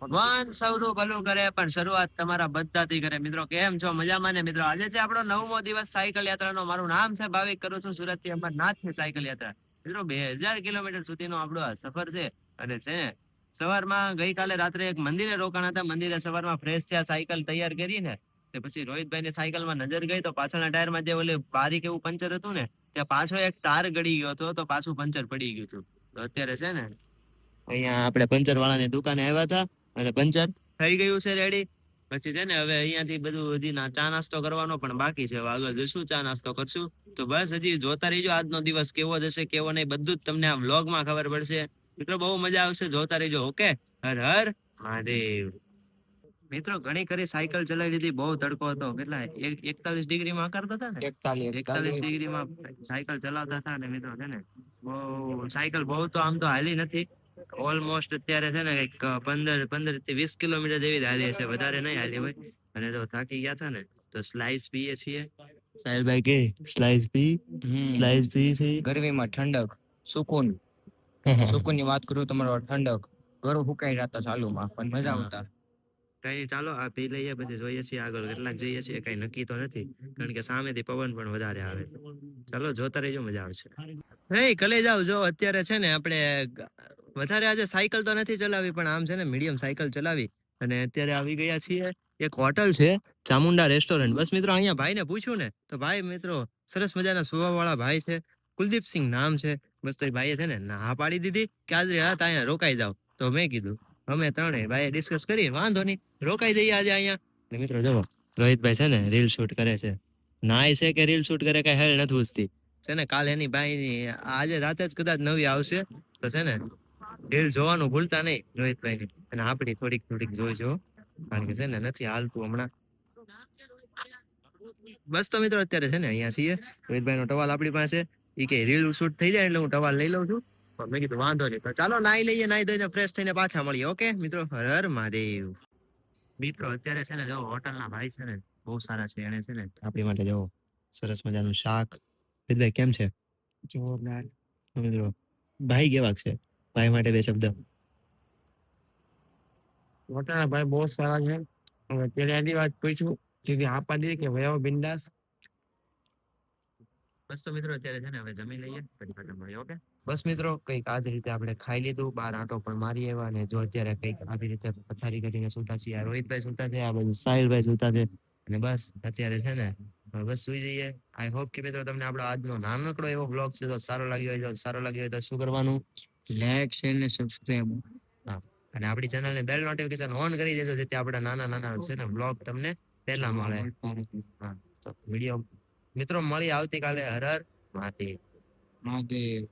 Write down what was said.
ભગવાન સૌનું ભલું કરે, પણ શરૂઆત તમારા બધાથી કરે. મિત્રો, કેમ છો? મજામાં ને? મિત્રો, આજે છે આપણો નવમો દિવસ સાયકલ યાત્રાનો. મારું નામ છે ભાવિક, કરું છું સુરતથી અમરનાથની સાયકલ યાત્રા. મિત્રો, બે હજાર કિલોમીટર સુધીનો આપણો આ સફર છે. અને છે ને સવારમાં ગઈકાલે રાત્રે એક મંદિરે રોકાણા હતા. મંદિરે સવારમાં ફ્રેશ થયા, સાયકલ તૈયાર કરીને તે પછી રોહિતભાઈ ની સાયકલમાં નજર ગઈ તો પાછળના ટાયરમાં જે ઓલે બારીક એવું પંચર હતું ને, ત્યાં પાછો એક તાર ગળી ગયો હતો, તો પાછું પંચર પડી ગયું હતું. અત્યારે છે ને, અહીંયા આપણે પંચર વાળાની દુકાને આવ્યા હતા. અને પંચર? થઈ ગયું છે રેડી પછી છે ને હવે અહીંયાથી બધું હજી ના ચા નાસ્તો કરવાનો પણ બાકી છે. આગળ જશું ચા નાસ્તો કરશું. તો બસ હજી જોતા રહીજો આજનો દિવસ કેવો જશે કેવો નહીં બધું જ તમને આ વ્લોગમાં ખબર પડશે. મિત્રો બહુ મજા આવશે. જોતા રહીજો ઓકે? હર હર મહાદેવ. મિત્રો ઘણી ખરી સાયકલ ચલાવી લીધી. બહુ તડકો હતો. કેટલા? એકતાલીસ ડિગ્રી માં કરતા હતા ને? એકતાલીસ એકતાલીસ. ડિગ્રી માં સાયકલ ચલાવતા હતા ને મિત્રો છે ને? બહુ સાયકલ બહુ તો આમ તો હાલી નથી. ઓલમોસ્ટ અત્યારે છે ને કંઈક પંદર પંદરથી વીસ કિલોમીટર જેવી હાલી હશે. વધારે નહીં હાલી હોય. અને તો થાકી ગયા હતા ને તો સ્લાઇસ પીએ છીએ. સાહેબભાઈ કે સ્લાઇસ પી સ્લાઇસ પી છે. ગરમીમાં ઠંડક સુકૂન. સુકૂનની વાત કરું તમારો ઠંડક ઘરું ફૂકાઈ જતા ચાલુમાં પણ મજા આવતા. કઈ ચાલો આ પી લઈએ પછી જોઈએ છીએ આગળ કેટલાક જઈએ છીએ. કઈ નક્કી તો નથી કારણ કે સામેથી પવન પણ વધારે આવે છે. ચાલો જોતા રહેજો મજા આવશે. હે કલે જાવ જો અત્યારે છે ને આપણે વધારે આજે સાયકલ તો નથી ચલાવી, પણ આમ છે ને મીડિયમ સાયકલ ચલાવી. અને અત્યારે આવી ગયા છીએ, એક હોટલ છે, ચામુંડા રેસ્ટોરન્ટ બસ મિત્રો, અહીંયા ભાઈને પૂછ્યું ને, તો ભાઈ મિત્રો, સરસ મજાના સ્વભાવવાળા ભાઈ છે કુલદીપસિંહ નામ છે. બસ તો એ ભાઈએ છે ને, ના પાડી દીધી કે આજે હા અહીંયા રોકાઈ જાવ તો મેં કીધું, અમે ત્રણેય ભાઈ ડિસ્કસ કરી વાંધો નહીં, રોકાઈ જઈએ આજે અહીંયા. મિત્રો, જુઓ, રોહિતભાઈ છે ને રીલ શૂટ કરે છે. નાય છે કે રીલ શૂટ કરે, કઈ હેલ નથી પૂછતી. છે ને, કાલે એની ભાઈની, આજે રાતે જ કદાચ નવી આવશે, તો છે ને રીલ જોવાનું ભૂલતા નહીં રોહિતભાઈ અને આપણી થોડીક થોડીક જોઈજો. કારણ કે છે ને નથી હાલતું હમણાં. બસ તો મિત્રો અત્યારે છે ને અહીંયા છીએ. રોહિતભાઈ નો ટવાલ આપણી પાસે. ઈ કે રીલ શૂટ થઈ જાય એટલે હું ટવાલ લઈ લઉં છું. પણ મેં કીધું વાંધો નહીં. તો ચાલો નાઈ લઈએ નાઈ ધોઈને ફ્રેશ થઈને પાછા મળીએ. ઓકે મિત્રો? હર હર મહાદેવ. મિત્રો અત્યારે છે ને જો હોટલના ભાઈ છે ને બહુ સારા છે. એને છે ને આપણી માટે જો સરસ મજાનું શાક. રોહિતભાઈ કેમ છે? જોરદાર. મિત્રો ભાઈ કેવા છે? ભાઈ માટે બે શબ્દ મોટા ભાઈ બહુ સારા છે. હવે પેલી આડી વાત પૂછ્યું સીધી હા પાડી દીધી કે વયો બિંદાસ. બસ તો મિત્રો અત્યારે છે ને હવે જમી લઈએ પછી પાછા મળીએ ઓકે? બસ મિત્રો કંઈક આ જ રીતે આપણે ખાઈ લીધું બાર આંટો પણ મારી આવ્યા અને જો અત્યારે કંઈક આવી રીતે પથારી કરીને સુતા છીએ આ રોહિતભાઈ સુતા છે આ બાજુ સાહિલભાઈ સુતા છે અને બસ અત્યારે છે ને હવે બસ સુઈ જઈએ. આઈ હોપ કે મિત્રો તમને આપણો આજનો નાનકડો એવો બ્લોગ છે તો સારો લાગ્યો હોય તો સારો લાગ્યો હોય તો શું કરવાનું? લાઈક શેર ને સબસ્ક્રાઇબ અને આપણી ચેનલને બેલ નોટિફિકેશન ઓન કરી દેજો જેથી આપણા નાના નાના છે ને બ્લોગ તમને પહેલા મળે. વીડિયો મિત્રો મળી આવતીકાલે હરર હર મહાદેવ. મહાદેવ.